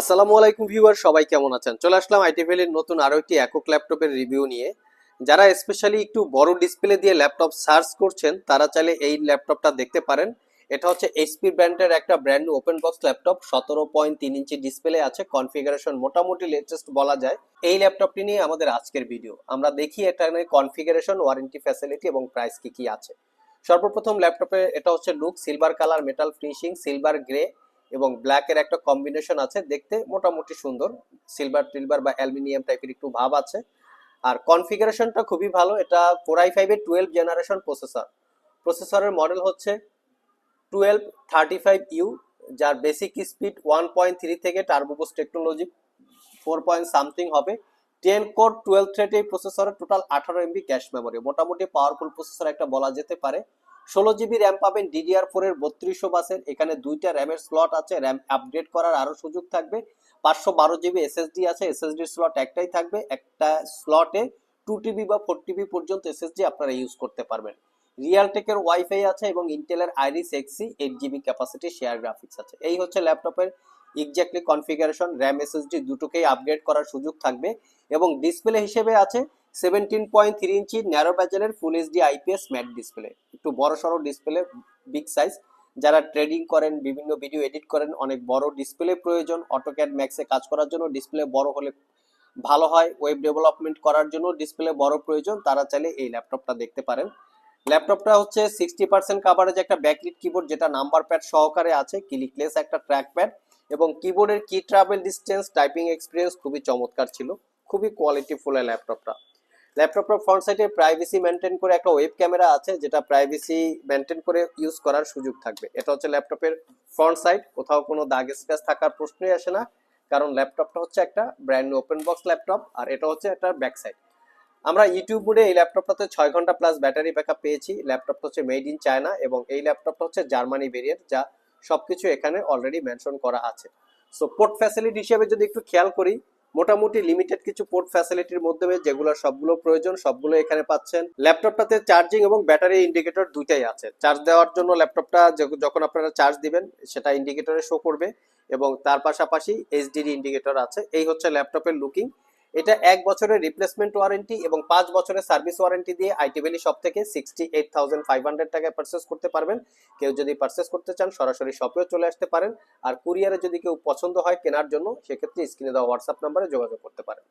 আসসালামু আলাইকুম ভিউয়ার, সবাই কেমন আছেন? চলে আসলাম আইটিভেল এর নতুন আরও একটি একক ল্যাপটপের রিভিউ নিয়ে। যারা স্পেশালি একটু বড় ডিসপ্লে দিয়ে ল্যাপটপ সার্চ করছেন, তারা চাইলে এই ল্যাপটপটা দেখতে পারেন। এটা হচ্ছে এইচপি ব্র্যান্ডের একটা ব্র্যান্ড ওপেন বক্স ল্যাপটপ, সতেরো পয়েন্ট তিন ইঞ্চি ডিসপ্লে আছে কনফিগারেশন মোটামুটি লেটেস্ট বলা যায়। এই ল্যাপটপটি নিয়ে আমাদের আজকের ভিডিও আমরা দেখি এটা কনফিগারেশন ওয়ারেন্টি ফ্যাসিলিটি এবং প্রাইস কি কি আছে। সর্বপ্রথম ল্যাপটপে এটা হচ্ছে look silver colour metal finishing silver grey এবং ব্ল্যাকের একটা কম্বিনেশন আছে, দেখতে মোটামুটি সুন্দর। সিলভার টিলভার বা অ্যালুমিনিয়াম টাইপের একটু ভাব আছে। আর কনফিগারেশনটা খুবই ভালো, এটা ফোর আই ফাইভের টুয়েলভ জেনারেশন প্রসেসর প্রসেসরের মডেল হচ্ছে টুয়েলভ থার্টি ফাইভ ইউ যার basic speed one point three থেকে turbo boost technology four point something হবে। টেন কোর টুয়েলভ থ্রেড এই প্রসেসরের টোটাল আঠারো এমবি ক্যাশ মেমোরি মোটামুটি পাওয়ারফুল প্রসেসর একটা বলা যেতে পারে। ষোলো জিবি র্যাম পাবেন ডিডিআর ফোর এর বত্রিশশো বাসের। এখানে দুইটা র্যামের স্লট আছে, র্যাম আপগ্রেড করার আরও সুযোগ থাকবে। পাঁচশো বারো জিবি এসএসডি আছে এসএসডি স্লট একটাই থাকবে। একটা স্লটে টু টিবি বা ফোর টিবি পর্যন্ত এসএসডি আপনারা ইউজ করতে পারবেন। রিয়ালটেকের ওয়াইফাই আছে এবং ইন্টেলের Iris Xe eight GB capacity share graphics আছে। এই হচ্ছে ল্যাপটপের এক্স্যাক্টলি কনফিগারেশন র্যাম এসএসডি দুটোকেই আপগ্রেড করার সুযোগ থাকবে। এবং ডিসপ্লে হিসেবে আছে seventeen point three inch narrow ব্যাজেলের full HD IPS matte display একটু বড় সড়ো ডিসপ্লে বিগ সাইজ যারা ট্রেডিং করেন, বিভিন্ন ভিডিও এডিট করেন, অনেক বড় ডিসপ্লে প্রয়োজন। অটোক্যাড ম্যাক্সে কাজ করার জন্য ডিসপ্লে বড় হলে ভালো হয়। ওয়েব ডেভেলপমেন্ট করার জন্য ডিসপ্লে বড় প্রয়োজন। তারা চাইলে এই ল্যাপটপটা দেখতে পারেন। ল্যাপটপটা হচ্ছে সিক্সটি পার্সেন্ট কাভারেজ একটা ব্যাকলিট কিবোর্ড যেটা নাম্বার প্যাড সহকারে আছে ক্লিকলেস একটা ট্র্যাক প্যাড এবং কিবোর্ডের কি ট্রাভেল ডিস্টেন্স টাইপিং এক্সপিরিয়েন্স খুবই চমৎকার ছিল। খুবই কোয়ালিটিফুল ল্যাপটপটা ল্যাপটপটার ফ্রন্ট সাইডে প্রাইভেসি মেনটেন করে একটা ওয়েব ক্যামেরা আছে, যেটা প্রাইভেসি মেনটেন করে ইউজ করার সুযোগ থাকবে। এটা হচ্ছে ল্যাপটপের ফ্রন্ট সাইড কোথাও কোনো দাগ স্ক্র্যাচ থাকার প্রশ্নই আসে না, কারণ ল্যাপটপটা হচ্ছে একটা ব্র্যান্ড ওপেন বক্স ল্যাপটপ, আর এটা হচ্ছে একটা ব্যাক সাইড আমরা ইউটিউব মোডে এই ল্যাপটপটাতে ছয় ঘণ্টা প্লাস ব্যাটারি ব্যাকআপ পেয়েছি। ল্যাপটপটা হচ্ছে মেড ইন চায়না এবং এই ল্যাপটপটা হচ্ছে জার্মানি ভেরিয়েন্ট যা সবকিছু এখানে অলরেডি মেনশন করা আছে। সো পোর্ট ফ্যাসিলিটি হিসেবে যদি একটু খেয়াল করি মোটামুটি লিমিটেড কিছু পোর্ট ফ্যাসিলিটির মধ্যে যেগুলো সবগুলো প্রয়োজন, সবগুলো এখানে পাচ্ছেন। ল্যাপটপটাতে চার্জিং এবং ব্যাটারি ইন্ডিকেটর দুইটাই আছে। চার্জ দেওয়ার জন্য ল্যাপটপটা যখন আপনারা চার্জ দিবেন, সেটা ইন্ডিকেটরে শো করবে এবং তার পাশাপাশি এইচডিডি ইন্ডিকেটর আছে। এই হচ্ছে ল্যাপটপের লুকিং এটা এক বছরের রিপ্লেসমেন্ট ওয়ারেন্টি এবং পাঁচ বছরের সার্ভিস ওয়ারেন্টি দিয়ে আইটি ভ্যালি শপ থেকে sixty eight thousand five hundred টাকায় পারচেস করতে পারবেন। কেউ যদি পারচেস করতে চান, সরাসরি শপেও চলে আসতে পারেন। আর কুরিয়ারে যদি কেউ পছন্দ হয় কেনার জন্য, সেক্ষেত্রে স্ক্রিনে দেওয়া হোয়াটসঅ্যাপ নাম্বারে যোগাযোগ করতে পারেন।